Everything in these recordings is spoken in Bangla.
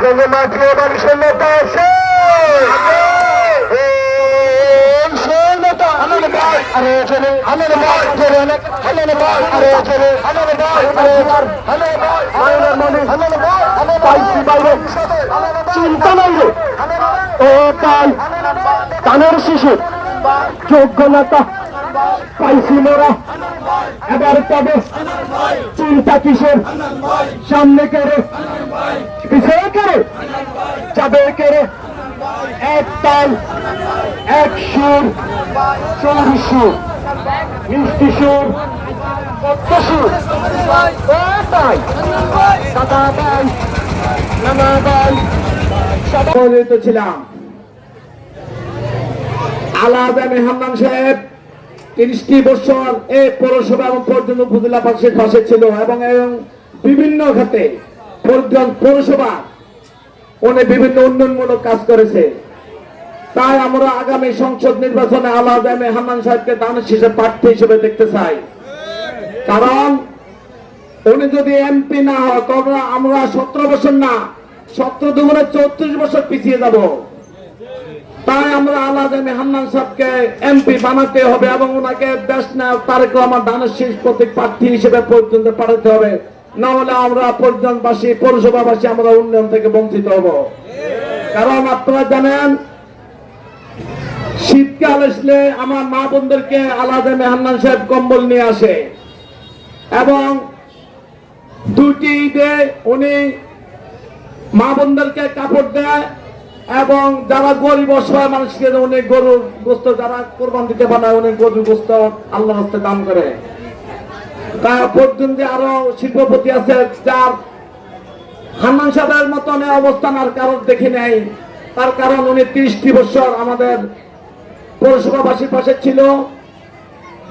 জনমাত্র মানুষের নেতা আছে আরে চলে চলে আরে চলে আরে মনে পাইছি বাইরে চিন্তা নাই রে ও তাই কানের শিশু যোগ্য নেতা পাইছি মোরা এবার তবে চিন্তা কিসের সামনে করে পিছনে করে এক তাল এক সুর সুর, মিষ্টি সুর ছিলাম। সাহেব পৌরসভা পর্যন্ত উপজেলা পাশের পাশে ছিল এবং বিভিন্ন খাতে পৌরসভা উনি বিভিন্ন উন্নয়নমূলক কাজ করেছে। তাই আমরা আগামী সংসদ নির্বাচনে আলাদা মেহমান সাহেবকে দান শেষে প্রার্থী হিসেবে দেখতে চাই। কারণ উনি যদি এমপি না হয় তবে আমরা সতেরো বছর না, সতেরো দুগুণে চৌত্রিশ বছর পিছিয়ে যাব। তাই আমরা আলাদা হান্নান সাহেবকে এমপি বানাতে হবে এবং ওনাকে দেশ না তারেক রহমান দানের প্রতীক প্রার্থী হিসেবে পর্যন্ত পাঠাতে হবে। না হলে আমরা পর্যন্তবাসী পৌরসভাবাসী আমরা উন্নয়ন থেকে বঞ্চিত হব। কারণ আপনারা জানেন, শীতকাল আসলে আমার মা বোনদেরকে আলাদা মেহান্নান সাহেব কম্বল নিয়ে আসে। এবং দুটি ঈদে উনি মা বোনদেরকে কাপড় দেয় এবং যারা গরিব অসহায় মানুষকে উনি গরুর গোস্ত যারা কোরবান দিতে পারে উনি গরুর গোস্ত আল্লাহ হস্তে দান করে। তার পর্যন্ত আরও শিল্পপতি আছে, যার হান্নান সাহেবের মতন অবস্থান আর কারণ দেখি নাই। তার কারণ উনি ত্রিশটি বছর আমাদের পৌরসভাবাসীর পাশে ছিল।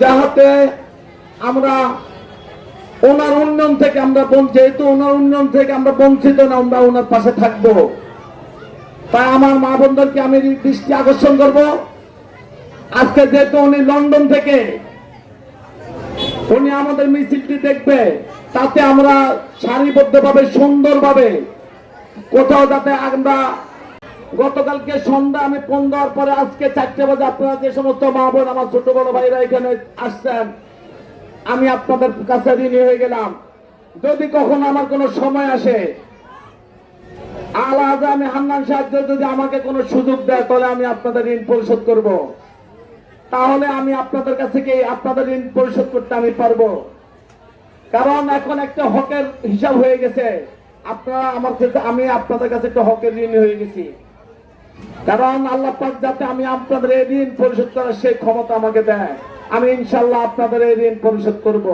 যাহাতে আমরা ওনার উন্নয়ন থেকে আমরা যেহেতু ওনার উন্নয়ন থেকে আমরা বঞ্চিত না, আমরা ওনার পাশে থাকব। তাই আমার মা বোনদেরকে আমি দৃষ্টি আকর্ষণ করব। আজকে যেহেতু উনি লন্ডন থেকে উনি আমাদের মিছিলটি দেখবে তাতে আমরা সারিবদ্ধভাবে, সুন্দরভাবে কোথাও যাতে আমরা গতকালকে সন্ধ্যা, আমি ফোন পরে আজকে চারটে বাজে আপনারা যে সমস্ত মা বোন, আমার ছোট বড় ভাইরা এখানে আসছেন, আমি আপনাদের কাছে ঋণী হয়ে গেলাম যদি কখনো আমার কোনো সময় আসে আলাদা আমি হান্নান সাহায্য যদি আমাকে কোনো সুযোগ দেয়, তাহলে আমি আপনাদের ঋণ পরিশোধ করব। তাহলে আমি আপনাদের কাছে কি আপনাদের ঋণ পরিশোধ করতে আমি পারব। কারণ এখন একটা হকের হিসাব হয়ে গেছে। আপনারা আমার কাছে, আমি আপনাদের কাছে একটা হকের ঋণ হয়ে গেছি। কারণ আল্লাহ পাক যাতে আমি আপনাদের এই ঋণ পরিশোধ করার সেই ক্ষমতা আমাকে দেয়। আমি ইনশাল্লাহ আপনাদের এই ঋণ পরিশোধ করব।